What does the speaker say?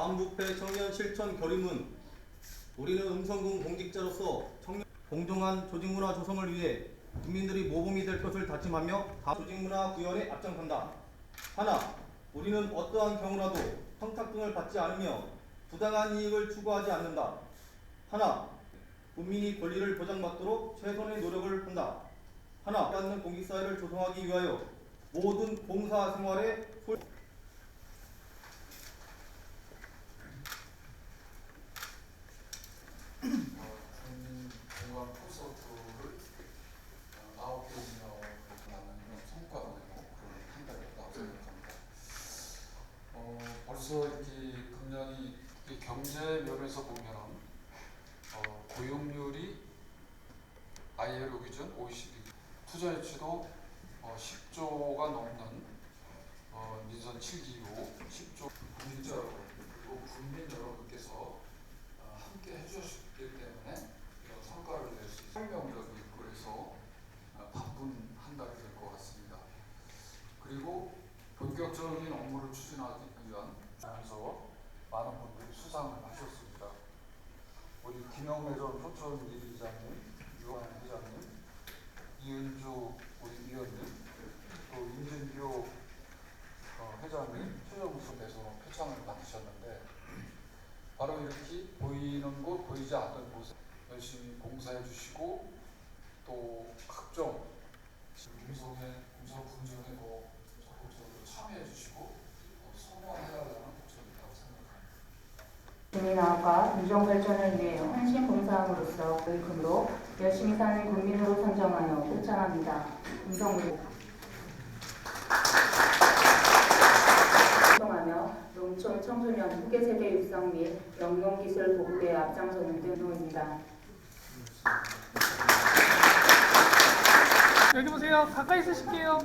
반부패 청년 실천 결의문 우리는 음성군 공직자로서 청년 공정한 조직문화 조성을 위해 국민들이 모범이 될 것을 다짐하며 다 조직문화 구현에 앞장선다. 하나, 우리는 어떠한 경우라도 청탁 등을 받지 않으며 부당한 이익을 추구하지 않는다. 하나, 국민이 권리를 보장받도록 최선의 노력을 한다. 하나, 받는 공직사회를 조성하기 위하여 모든 봉사 생활에 소... 국민 공감 콘서트를 어, 아홉 개 운영을 하는 그런 성과도 내고 그런 한 달이었다고 생각합니다. 어, 벌써 금년이 이 경제 면에서 보면은 어, 고용률이 ILO 기준 OECD 투자 유치도 어, 10조가 넘는 어, 민선 7기 이후 10조 국민자 여러분 그리고 국민 여러분께서 어, 함께 해주셨기 때문에 이런 성과를 낼 수 있는 설명적인 그래서 어, 바쁜 한 달이 될 것 같습니다. 그리고 본격적인 업무를 추진하기 위한 하면서 많은 분들이 수상을 하셨습니다. 김영래전 포천 이장님, 유한 회장님, 이은주 우리 위원님, 또 임진표 어, 회장님, 배소 표창을 받으셨는데 바로 이렇게 보이는 곳, 보이지 않는 곳에 열심히 봉사해 주시고 또 각종 공성에 공성 군정에 뭐 적극적으로 참여해 주시고 또 성공해야 하는 목적이라고 생각합니다. 국민화와 유정 발전을 위해 헌신 봉사함으로써 의금으로 열심히 사는 국민으로 선정하여 표창합니다. 김성우 활동하며 농촌 청소년 후계 세대 육성 및 영농기술 보급에 앞장서는 등로입니다. 여기 보세요. 가까이 쓰실게요.